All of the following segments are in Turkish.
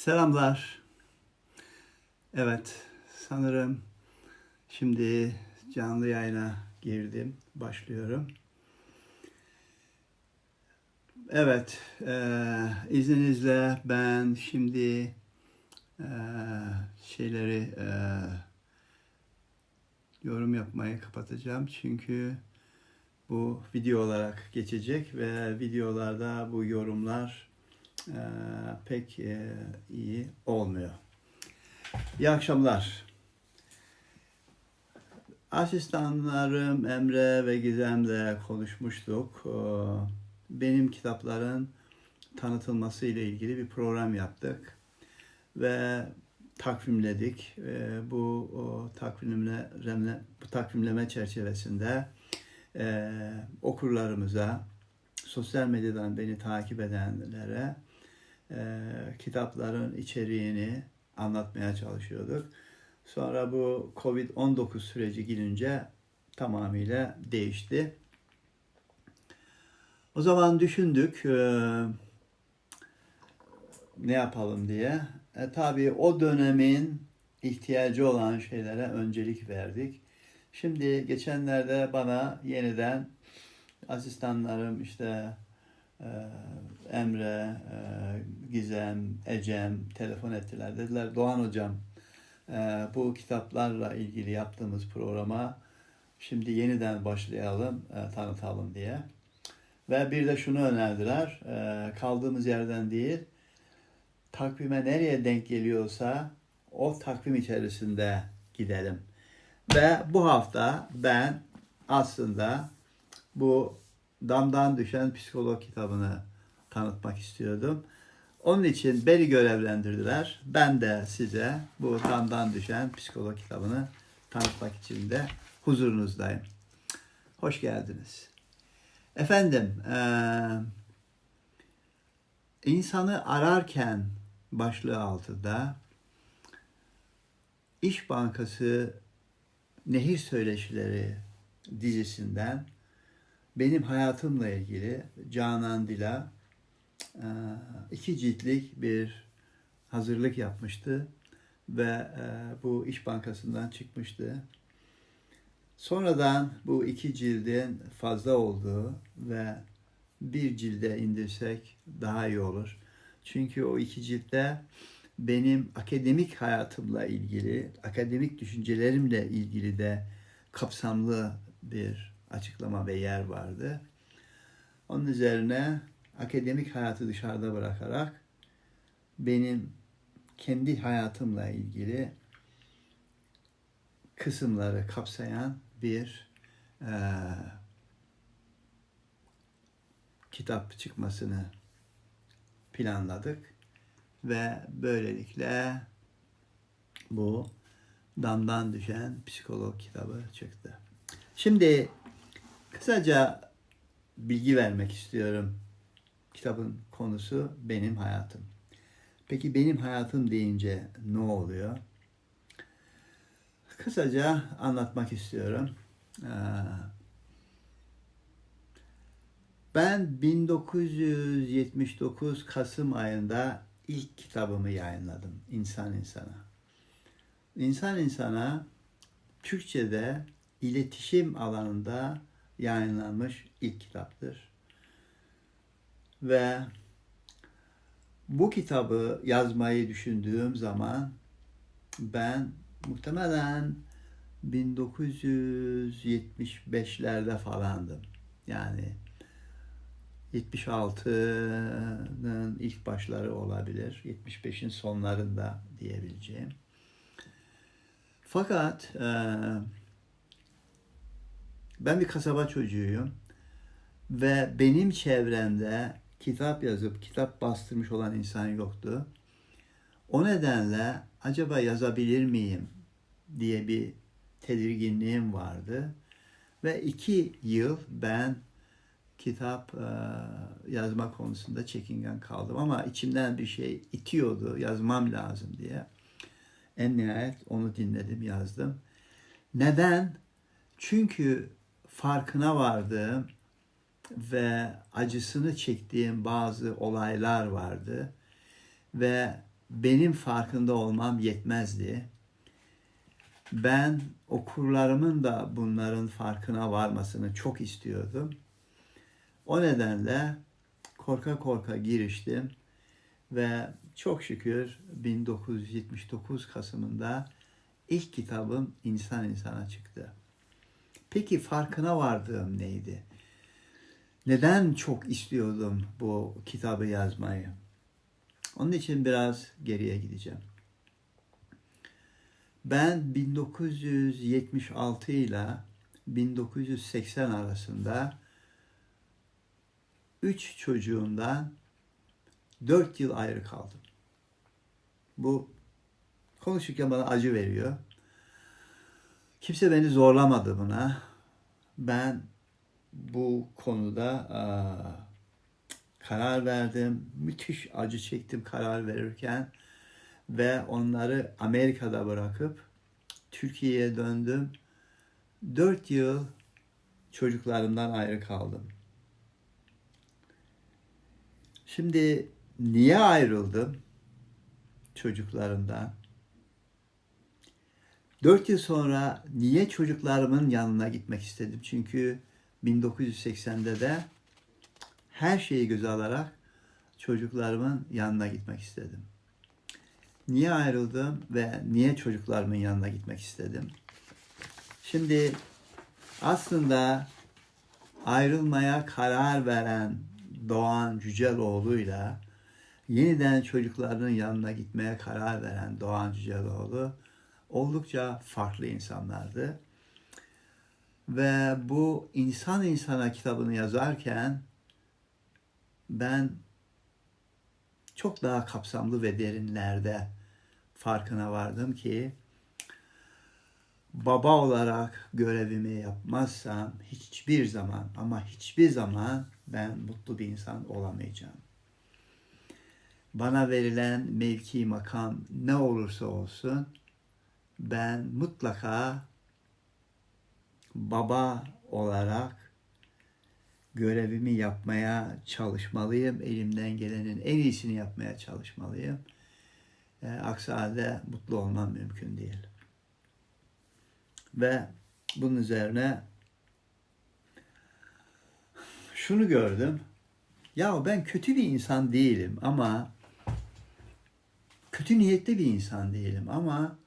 Selamlar. Evet, sanırım şimdi canlı yayına girdim, başlıyorum. Evet, e, izninizle ben şimdi e, şeyleri e, yorum yapmayı kapatacağım çünkü bu video olarak geçecek ve videolarda bu yorumlar pek e, iyi olmuyor. İyi akşamlar. Asistanlarım Emre ve Gizem'le konuşmuştuk. E, Benim kitapların tanıtılması ile ilgili bir program yaptık ve takvimledik. E, Bu takvimleme bu takvimleme çerçevesinde e, okurlarımıza, sosyal medyadan beni takip edenlere e, kitapların içeriğini anlatmaya çalışıyorduk. Sonra bu Covid-19 süreci girince tamamıyla değişti. O zaman düşündük e, ne yapalım diye. E, tabii o dönemin ihtiyacı olan şeylere öncelik verdik. Şimdi geçenlerde bana yeniden asistanlarım işte Emre, e, Gizem, Ecem telefon ettiler. Dediler Doğan Hocam e, bu kitaplarla ilgili yaptığımız programa şimdi yeniden başlayalım, e, tanıtalım diye. Ve bir de şunu önerdiler. Kaldığımız yerden değil, takvime nereye denk geliyorsa o takvim içerisinde gidelim. Ve bu hafta ben aslında bu Damdan Düşen Psikolog kitabını tanıtmak istiyordum. Onun için beni görevlendirdiler. Ben de size bu Damdan Düşen Psikolog kitabını tanıtmak için de huzurunuzdayım. Hoş geldiniz. Efendim, eee insanı ararken başlığı altında İş Bankası Nehir Söyleşileri dizisinden benim hayatımla ilgili Canan Dila e, iki ciltlik bir hazırlık yapmıştı ve e, bu İş Bankası'ndan çıkmıştı. Sonradan bu iki cildin fazla olduğu ve bir cilde indirsek daha iyi olur. Çünkü o iki ciltte benim akademik hayatımla ilgili, akademik düşüncelerimle ilgili de kapsamlı bir açıklama ve yer vardı. Onun üzerine akademik hayatı dışarıda bırakarak benim kendi hayatımla ilgili kısımları kapsayan bir e, kitap çıkmasını planladık ve böylelikle bu damdan düşen psikolog kitabı çıktı. Şimdi kısaca bilgi vermek istiyorum. Kitabın konusu benim hayatım. Peki benim hayatım deyince ne oluyor? Kısaca anlatmak istiyorum. Ee, Ben 1979 Kasım ayında ilk kitabımı yayınladım. İnsan İnsana. İnsan İnsana Türkçe'de iletişim alanında yayınlanmış ilk kitaptır. Ve bu kitabı yazmayı düşündüğüm zaman ben muhtemelen 1975'lerde falandım. Yani 76'nın ilk başları olabilir. 75'in sonlarında diyebileceğim. Fakat e, ben bir kasaba çocuğuyum ve benim çevremde kitap yazıp kitap bastırmış olan insan yoktu. O nedenle acaba yazabilir miyim diye bir tedirginliğim vardı. Ve iki yıl ben kitap e, yazma konusunda çekingen kaldım ama içimden bir şey itiyordu yazmam lazım diye. En nihayet onu dinledim yazdım. Neden? Çünkü farkına vardığım ve acısını çektiğim bazı olaylar vardı ve benim farkında olmam yetmezdi. Ben okurlarımın da bunların farkına varmasını çok istiyordum. O nedenle korka korka giriştim ve çok şükür 1979 Kasım'ında ilk kitabım İnsan İnsana çıktı. Peki farkına vardığım neydi? Neden çok istiyordum bu kitabı yazmayı? Onun için biraz geriye gideceğim. Ben 1976 ile 1980 arasında üç çocuğumdan dört yıl ayrı kaldım. Bu konuşurken bana acı veriyor. Kimse beni zorlamadı buna. Ben bu konuda aa, karar verdim. Müthiş acı çektim karar verirken ve onları Amerika'da bırakıp Türkiye'ye döndüm. Dört yıl çocuklarımdan ayrı kaldım. Şimdi niye ayrıldım çocuklarımdan? Dört yıl sonra niye çocuklarımın yanına gitmek istedim? Çünkü 1980'de de her şeyi göze alarak çocuklarımın yanına gitmek istedim. Niye ayrıldım ve niye çocuklarımın yanına gitmek istedim? Şimdi aslında ayrılmaya karar veren Doğan Cüceloğlu'yla yeniden çocuklarının yanına gitmeye karar veren Doğan Cüceloğlu oldukça farklı insanlardı. Ve bu İnsan İnsana kitabını yazarken ben çok daha kapsamlı ve derinlerde farkına vardım ki baba olarak görevimi yapmazsam hiçbir zaman ama hiçbir zaman ben mutlu bir insan olamayacağım. Bana verilen mevki makam ne olursa olsun ben mutlaka baba olarak görevimi yapmaya çalışmalıyım. Elimden gelenin en iyisini yapmaya çalışmalıyım. E, aksi halde mutlu olmam mümkün değil. Ve bunun üzerine şunu gördüm. Ya ben kötü bir insan değilim ama kötü niyetli bir insan değilim ama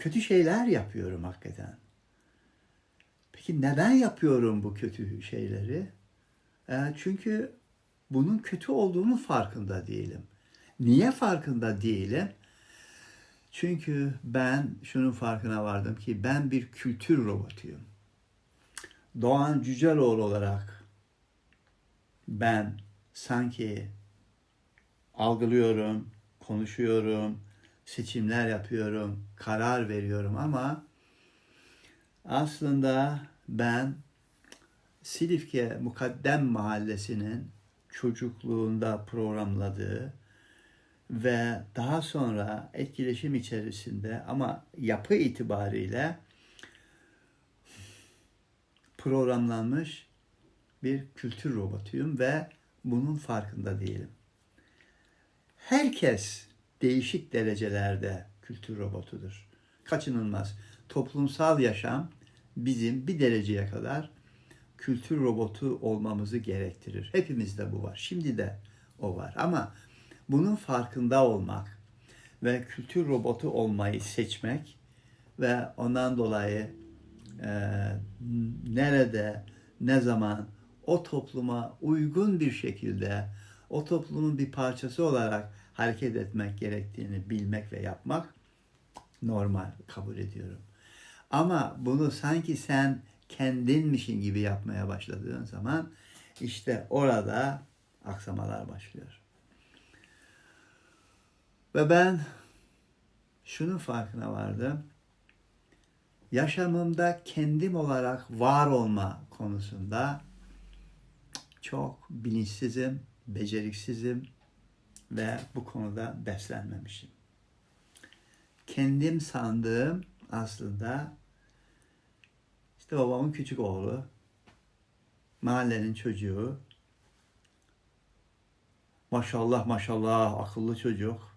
kötü şeyler yapıyorum hakikaten. Peki neden yapıyorum bu kötü şeyleri? E, çünkü bunun kötü olduğunu farkında değilim. Niye farkında değilim? Çünkü ben şunun farkına vardım ki ben bir kültür robotuyum. Doğan Cüceloğlu olarak ben sanki algılıyorum, konuşuyorum, seçimler yapıyorum, karar veriyorum ama aslında ben Silifke Mukaddem Mahallesi'nin çocukluğunda programladığı ve daha sonra etkileşim içerisinde ama yapı itibariyle programlanmış bir kültür robotuyum ve bunun farkında değilim. Herkes değişik derecelerde kültür robotudur. Kaçınılmaz. Toplumsal yaşam bizim bir dereceye kadar kültür robotu olmamızı gerektirir. Hepimizde bu var. Şimdi de o var. Ama bunun farkında olmak ve kültür robotu olmayı seçmek ve ondan dolayı e, nerede, ne zaman o topluma uygun bir şekilde o toplumun bir parçası olarak hareket etmek gerektiğini bilmek ve yapmak normal kabul ediyorum. Ama bunu sanki sen kendinmişin gibi yapmaya başladığın zaman işte orada aksamalar başlıyor. Ve ben şunun farkına vardım. Yaşamımda kendim olarak var olma konusunda çok bilinçsizim, beceriksizim ve bu konuda beslenmemişim. Kendim sandığım aslında işte babamın küçük oğlu, mahallenin çocuğu, maşallah maşallah akıllı çocuk,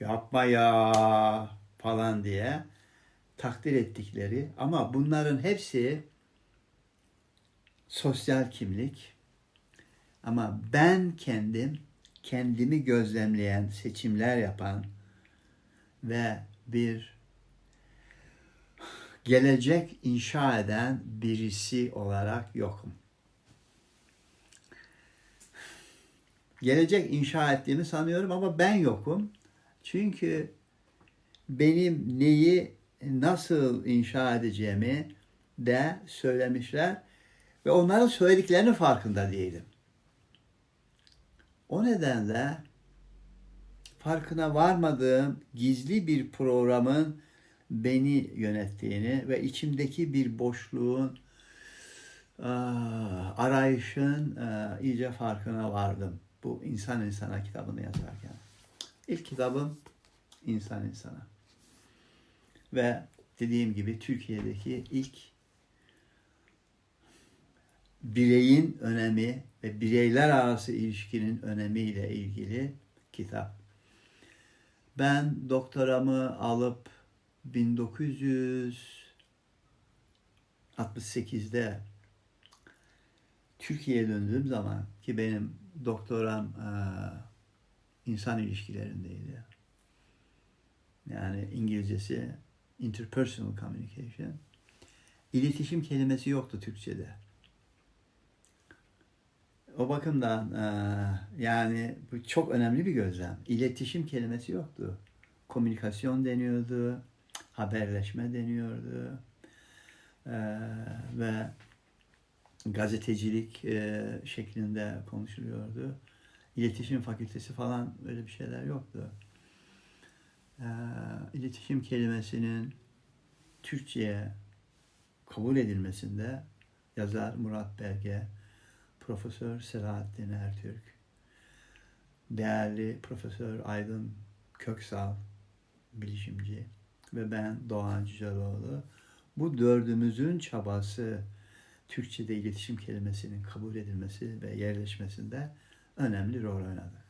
yapma ya falan diye takdir ettikleri ama bunların hepsi sosyal kimlik ama ben kendim kendimi gözlemleyen, seçimler yapan ve bir gelecek inşa eden birisi olarak yokum. Gelecek inşa ettiğimi sanıyorum ama ben yokum. Çünkü benim neyi nasıl inşa edeceğimi de söylemişler ve onların söylediklerinin farkında değilim. O nedenle farkına varmadığım gizli bir programın beni yönettiğini ve içimdeki bir boşluğun arayışın iyice farkına vardım. Bu İnsan İnsana kitabını yazarken. İlk kitabım İnsan İnsana. Ve dediğim gibi Türkiye'deki ilk bireyin önemi ve bireyler arası ilişkinin önemiyle ilgili kitap. Ben doktoramı alıp 1968'de Türkiye'ye döndüğüm zaman ki benim doktoram eee, insan ilişkilerindeydi. Yani İngilizcesi interpersonal communication. İletişim kelimesi yoktu Türkçe'de. O bakımdan eee, yani bu çok önemli bir gözlem. İletişim kelimesi yoktu. Komünikasyon deniyordu, haberleşme deniyordu Eee, ve gazetecilik eee, şeklinde konuşuluyordu. İletişim fakültesi falan öyle bir şeyler yoktu. İletişim kelimesinin Türkçe'ye kabul edilmesinde yazar Murat Belge, Profesör Selahattin Ertürk, değerli Profesör Aydın Köksal, bilişimci ve ben Doğan Cüceloğlu. Bu dördümüzün çabası Türkçe'de iletişim kelimesinin kabul edilmesi ve yerleşmesinde önemli rol oynadı.